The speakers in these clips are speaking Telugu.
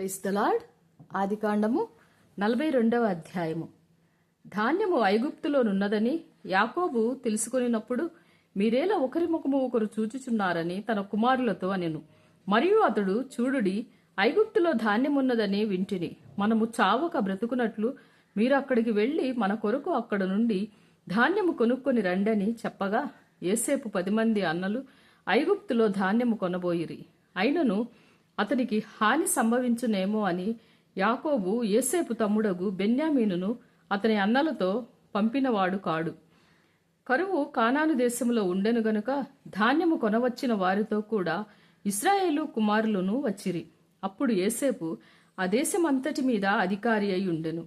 ప్రైస్తలాడ్ ఆదికాండము నలభై రెండవ అధ్యాయము. ధాన్యము ఐగుప్తులోనున్నదని యాకోబు తెలుసుకునినప్పుడు మీరేలా ఒకరి ముఖము ఒకరు చూచుచున్నారని తన కుమారులతో అనెను. మరియు అతడు చూడుడి ఐగుప్తులో ధాన్యమున్నదని వింటిని. మనము చావక బ్రతుకున్నట్లు మీరు అక్కడికి వెళ్ళి మన కొరకు అక్కడ నుండి ధాన్యము కొనుక్కొని రండని చెప్పగా ఏసేపు పది మంది అన్నలు ఐగుప్తులో ధాన్యము కొనబోయిరి. అయినను అతనికి హాని సంభవించునేమో అని యాకోబు ఏసేపు తమ్ముడగు బెన్యామీనును అతని అన్నలతో పంపినవాడు కాడు. కరువు కానాను దేశంలో ఉండెను గనుక ధాన్యము కొనవచ్చిన వారితో కూడా ఇస్రాయేలు కుమారులను వచ్చిరి. అప్పుడు ఏసేపు ఆ దేశమంతటి మీద అధికారి అయి ఉండెను.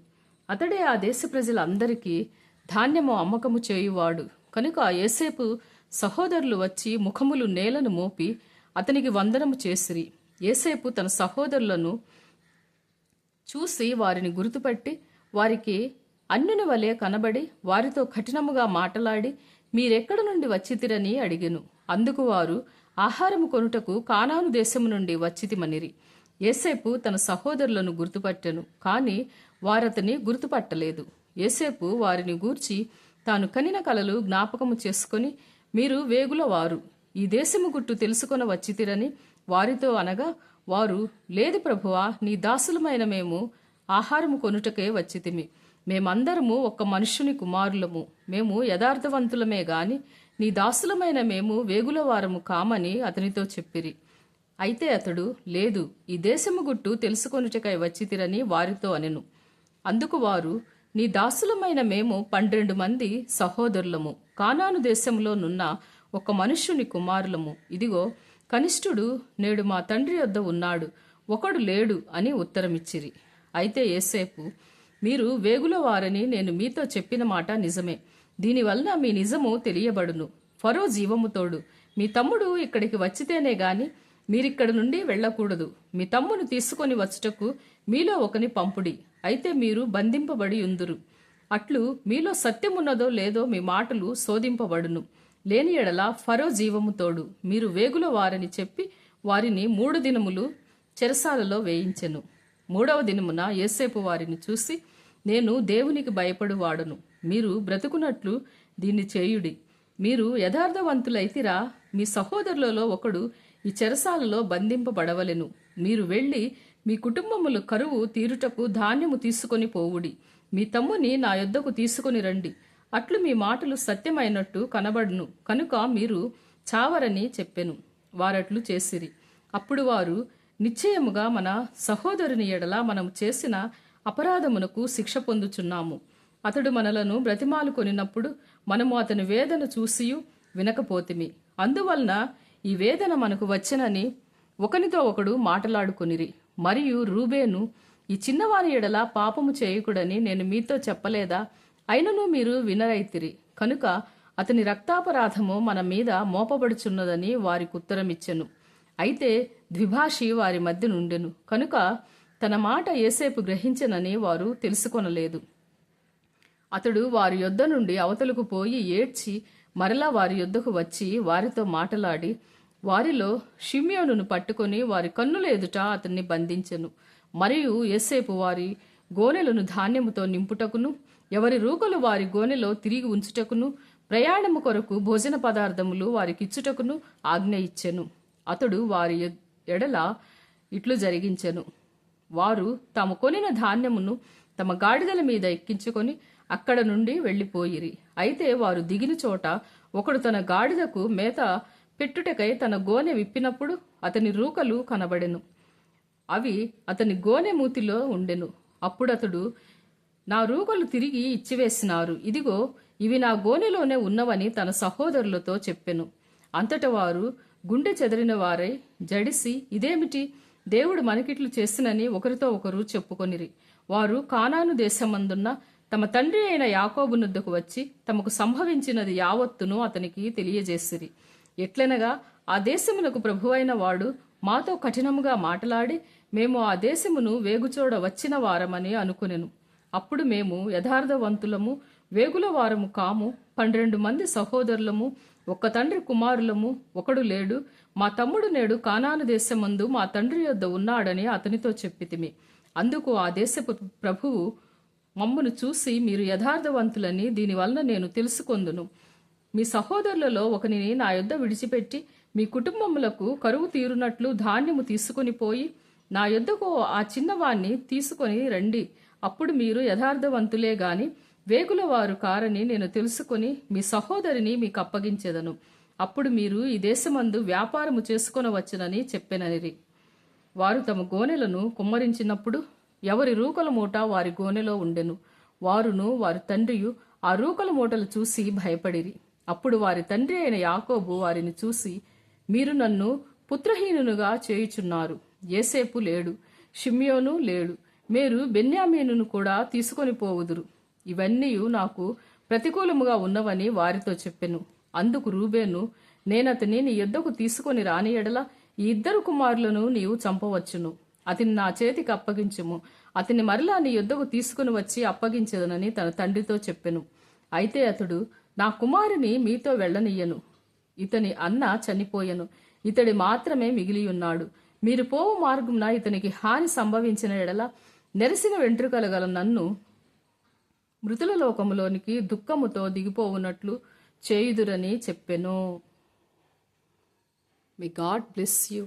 అతడే ఆ దేశ ప్రజలందరికీ ధాన్యము అమ్మకము చేయువాడు. కనుక ఏసేపు సహోదరులు వచ్చి ముఖములు నేలను మోపి అతనికి వందనము చేసిరి. ఏసేపు తన సహోదరులను చూసి వారిని గుర్తుపట్టి వారికి అన్నుని వలె కనబడి వారితో కఠినముగా మాటలాడి మీరెక్కడ నుండి వచ్చితిరని అడిగెను. అందుకు వారు ఆహారము కొనుటకు కానాను దేశము నుండి వచ్చితిమనిరి. ఏసేపు తన సహోదరులను గుర్తుపట్టెను కాని వారతని గుర్తుపట్టలేదు. ఏసేపు వారిని గూర్చి తాను కనిన కలలు జ్ఞాపకము చేసుకొని మీరు వేగుల వారు ఈ దేశము గుట్టు తెలుసుకొన వచ్చితిరని వారితో అనగా వారు లేదు ప్రభువా నీ దాసులమైన మేము ఆహారము కొనుటకే వచ్చితిమి. మేమందరము ఒక్క మనుష్యుని కుమారులము. మేము యథార్థవంతులమే గాని నీ దాసులమైన మేము వేగుల వారము కామని అతనితో చెప్పిరి. అయితే అతడు లేదు ఈ దేశము గుట్టు తెలుసుకొనుటకై వచ్చితిరని వారితో అనెను. అందుకు వారు నీ దాసులమైన మేము పన్నెండు మంది సహోదరులము. కానాను దేశంలో నున్న ఒక మనుష్యుని కుమారులము. ఇదిగో కనిష్ఠుడు నేడు మా తండ్రి వద్ద ఉన్నాడు ఒకడు లేడు అని ఉత్తరమిచ్చిరి. అయితే ఏసేపు మీరు వేగుల వారని నేను మీతో చెప్పిన మాట నిజమే. దీనివల్ల మీ నిజము తెలియబడును. ఫరో జీవముతోడు మీ తమ్ముడు ఇక్కడికి వచ్చితేనే గాని మీరిక్కడ నుండి వెళ్ళకూడదు. మీ తమ్మును తీసుకొని వచ్చుటకు మీలో ఒకని పంపుడి. అయితే మీరు బంధింపబడి ఉందురు. అట్లు మీలో సత్యమున్నదో లేదో మీ మాటలు శోధింపబడును. లేని ఎడల ఫరో జీవము తోడు మీరు వేగుల వారని చెప్పి వారిని మూడు దినములు చెరసాలలో వేయించెను. మూడవ దినమున ఏసేపు వారిని చూసి నేను దేవునికి భయపడువాడను. మీరు బ్రతుకున్నట్లు దీన్ని చేయుడి. మీరు యథార్థవంతులైతిరా. మీ సహోదరులలో ఒకడు ఈ చెరసాలలో బంధింపబడవలెను. మీరు వెళ్ళి మీ కుటుంబములు కరువు తీరుటకు ధాన్యము తీసుకొని పోవుడి. మీ తమ్ముని నా యొద్దకు తీసుకొని రండి. అట్లు మీ మాటలు సత్యమైనట్టు కనబడును. కనుక మీరు చావరని చెప్పెను. వారట్లు చేసిరి. అప్పుడు వారు నిశ్చయముగా మన సహోదరుని ఎడల మనం చేసిన అపరాధమునకు శిక్ష పొందుచున్నాము. అతడు మనలను బ్రతిమాలు కొనినప్పుడు మనము అతని వేదన చూసియు వినకపోతిమి. అందువలన ఈ వేదన మనకు వచ్చనని ఒకనితో ఒకడు మాటలాడుకొనిరి. మరియు రూబేను ఈ చిన్నవాని ఎడల పాపము చేయకుడని నేను మీతో చెప్పలేదా? అయినను మీరు వినరైతిరి. కనుక అతని రక్తాపరాధము మన మీద మోపబడుచున్నదని వారికి ఉత్తరమిచ్చెను. అయితే ద్విభాషి వారి మధ్య నుండెను. కనుక తన మాట ఏసేపు గ్రహించనని వారు తెలుసుకొనలేదు. అతడు వారి యొద్ద నుండి అవతలకు పోయి ఏడ్చి మరలా వారి యొద్దకు వచ్చి వారితో మాటలాడి వారిలో షిమ్యోనును పట్టుకొని వారి కన్నుల ఎదుట అతన్ని బంధించెను. మరియు ఏసేపు వారి గోనెలను ధాన్యముతో నింపుటకును ఎవరి రూకలు వారి గోనెలో తిరిగి ఉంచుటకును ప్రయాణము కొరకు భోజన పదార్థములు వారికిచ్చుటకును ఆజ్ఞ ఇచ్చెను. అతడు వారి ఎడల ఇట్లు జరిగించెను. వారు తాము కొనిన ధాన్యమును తమ గాడిదల మీద ఎక్కించుకొని అక్కడ నుండి వెళ్ళిపోయిరి అయితే వారు దిగిన చోట ఒకడు తన గాడిదకు మేత పెట్టుటకై తన గోనె విప్పినప్పుడు అతని రూకలు కనబడెను. అవి అతని గోనె మూతిలో ఉండెను. అప్పుడతడు నా రూగులు తిరిగి ఇచ్చివేసినారు. ఇదిగో ఇవి నా గోనెలోనే ఉన్నవని తన సహోదరులతో చెప్పెను. అంతట వారు గుండె చెదరిన వారై జడిసి ఇదేమిటి? దేవుడు మనకిట్లు చేసినని ఒకరితో ఒకరు చెప్పుకొనిరి. వారు కానాను దేశమందున్న తమ తండ్రి అయిన యాకోబునుద్దకు వచ్చి తమకు సంభవించినది యావత్తును అతనికి తెలియజేసిరి. ఎట్లనగా ఆ దేశమునకు ప్రభువైన వాడు మాతో కఠినముగా మాటలాడి మేము ఆ దేశమును వేగుచోడ వచ్చిన వారమని అనుకునెను. అప్పుడు మేము యథార్థవంతులము వేగుల వారము కాము పన్నెండు మంది సహోదరులము ఒక తండ్రి కుమారులము ఒకడు లేడు. మా తమ్ముడు నేడు కానాను దేశమందు మా తండ్రి యొద్ద ఉన్నాడని అతనితో చెప్పితిమి. అందుకు ఆ దేశపు ప్రభువు మమ్మను చూసి మీరు యథార్థవంతులని దీనివలన నేను తెలుసుకొందును. మీ సహోదరులలో ఒకనిని నా యొద్ద విడిచిపెట్టి మీ కుటుంబములకు కరువు తీరునట్లు ధాన్యము తీసుకొని పోయి నా యొద్దకు ఆ చిన్నవాణ్ణి తీసుకొని రండి. అప్పుడు మీరు యథార్థవంతులే గాని వేగుల వారు కారని నేను తెలుసుకుని మీ సహోదరిని మీకు అప్పగించెదను. అప్పుడు మీరు ఈ దేశమందు వ్యాపారము చేసుకొనవచ్చునని చెప్పెననిరి. వారు తమ గోనెలను కుమ్మరించినప్పుడు ఎవరి రూకల మూట వారి గోనెలో ఉండెను. వారును వారి తండ్రియు ఆ రూకల మూటలు చూసి భయపడిరి. అప్పుడు వారి తండ్రి అయిన యాకోబు వారిని చూసి మీరు నన్ను పుత్రహీనునుగా చేయుచున్నారు. ఏసేపు లేడు షిమ్యోను లేడు. మీరు బెన్యామీనును కూడా తీసుకొని పోవుదురు. ఇవన్నీ నాకు ప్రతికూలముగా ఉన్నవని వారితో చెప్పెను. అందుకు రూబేను నేనతని నీ యొద్దకు తీసుకొని రాని ఎడల ఈ ఇద్దరు కుమారులను నీవు చంపవచ్చును. అతని నా చేతికి అప్పగించుము. అతని మరలా నీ యొద్దకు తీసుకుని వచ్చి అప్పగించదనని తన తండ్రితో చెప్పెను. అయితే అతడు నా కుమారుని మీతో వెళ్ళనియ్యను ఇతని అన్న చనిపోయెను. ఇతడి మాత్రమే మిగిలియున్నాడు. మీరు పోవు మార్గంన ఇతనికి హాని సంభవించిన ఎడల నెరసిన వెంట్రుకలు గల నన్ను మృతుల లోకములోనికి దుఃఖముతో దిగిపోవునట్లు చేయుదురని చెప్పెను. మీ గాడ్ బ్లెస్ యూ